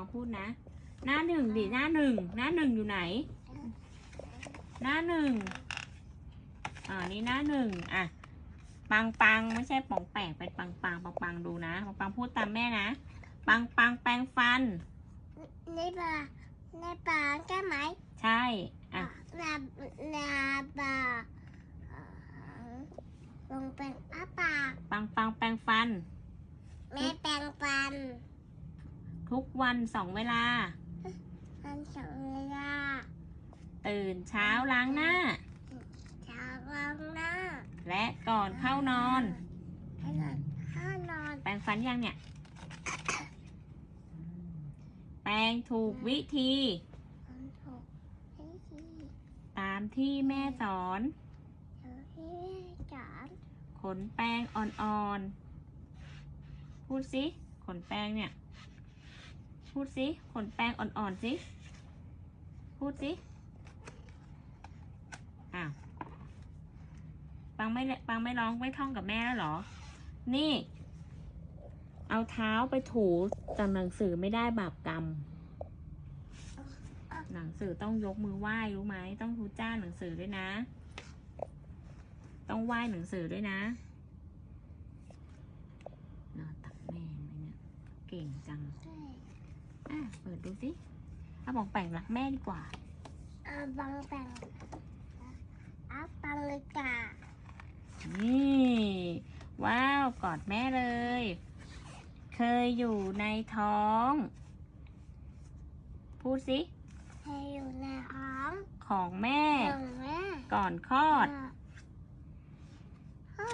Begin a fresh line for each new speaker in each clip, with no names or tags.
ปังพูดนะ หน้าหนึ่งดิหน้าหนึ่งหน้าหนึ่งอยู่ไหน หน้าหนึ่งอ่านี่หน้าหนึ่งอะปังปังไม่ใช่ป่องแปงเป็นปังปังปังปังดูนะปังปังพูดตามแม่นะ ปังปังแปรงฟัน
ในปลาในปลาใช่ไหม
ใช่อะ
นานาปลาลงเป็นอาปาก
ปังปังแปรงฟัน
แม่แปลงฟัน
ทุกวันสองเวลา
มันสองเวลา
ตื่นเช้าล้างหน้า
เช้าล้างหน้า
และก่อนเข้านอน
ให้นอนข้านอน
แปรงฟันยังเนี่ย แปรงถูกวิธี
มันถูกให้ที่
ตามที่แม่สอน
เธอที่จอน
ขนแปรงอ่อนๆ พูดสิ ขนแปรงเนี่ย พูดสิขนแปรงอ่อนๆสิพูดสิอ้าวปังไม่ปังไม่ร้องไม่ท่องกับแม่แล้วหรอ นี่ เอาเท้าไปถูแต่หนังสือไม่ได้บาปกรรม หนังสือต้องยกมือไหว้รู้ไหมต้องทูจ้าหนังสือด้วยนะ ต้องไหว้หนังสือด้วยนะนอนตักแม่ไหมเนี่ยเก่งจัง
ใช่
อะ เปิดดูสิ ถ้าบอกแป่งรักแม่ดีกว่า
อาบังแปลงอาปังเลยกา
นี่ว้าวกอดแม่เลย เคยอยู่ในท้อง พูดสิ
ให้อยู่ในห้อง
ของแม่
ของแม่
ก่อนคลอด
พ่อ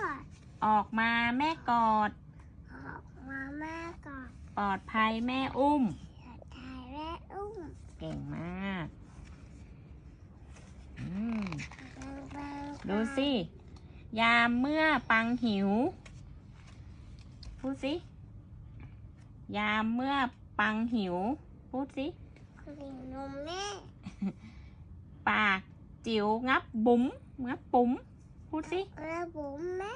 ออกมาแม่กอด
ออกมาแม่ก่อน
ปลอดภัยแม่อุ้ม
ถ่ายแม่อุ้ม
เก่งมาก อืม
บังบัง
ดูสิ ยามเมื่อปังหิว พูดสิ ยามเมื่อปังหิว พูดสิ
คุณนมแม่
ปากจิ๋วงับบุ๋มงับปุ๋ม พูดสิ
แล้วบุ๋มแม่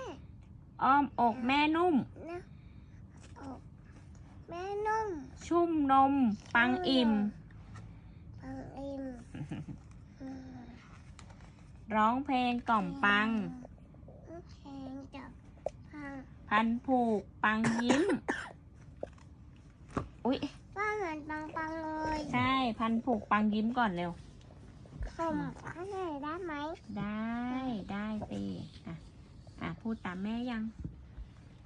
อ้อมอกแม่นุ่ม
นะอกแม่นุ่ม
ชุ่มนม ปังอิ่ม
ปังอิ่มอืม
ร้องเพลงกล่อมปัง
แพงจับพัง
พันผูกปังยิ้ม อุ๊ย
ว่าเหมือนปังปังเลย
ใช่ พันผูกปังยิ้มก่อนเร็ว
ผมข้างในได้ไหม
ได้ได้สิอะอะพูดตามแม่ยัง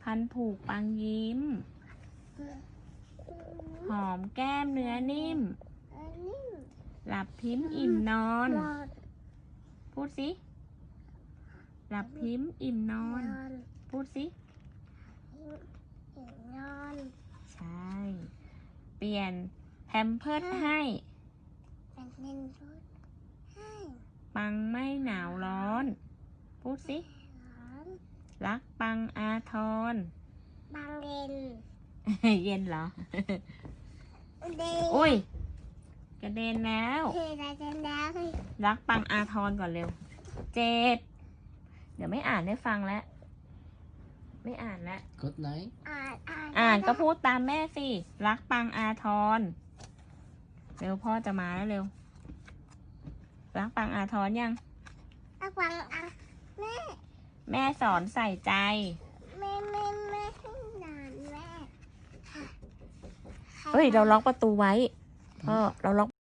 พันผูกปังยิ้ม หอมแก้มเนื้อนิ่ม
อันนี้
หลับพิมพ์อิ่มนอน
นอน
พูดสิหลับพิมพ์อิ่มนอน
นอน
พูดสิ
นอน
ใช่ เปลี่ยนแพมเพิร์ดให้
เป็นเงินชุดให้
ปังไม่หนาวร้อน พูดสิ
นอน
รักปังอาทร
บางเย็น
เย็นเหรอ
เด็ก
อุ้ย กระเด็นแล้ว
เฮ้ยได้จังได้
รักปังอาทรก่อนเร็ว เจ็ด เดี๋ยวไม่อ่านให้ฟังแล้ว ไม่อ่านแล้ว
Good night.
อ่านอ่าน
อ่านก็พูดตามแม่สิ รักปังอาทร เร็วพ่อจะมาแล้วเร็ว รักปังอาทรยัง
อะฟังอะแม่
แม่สอนใส่ใจ
แม่แม่แม่ให้นอนแม่
เฮ้ย เราล็อกประตูไว้ พ่อ เราล็อก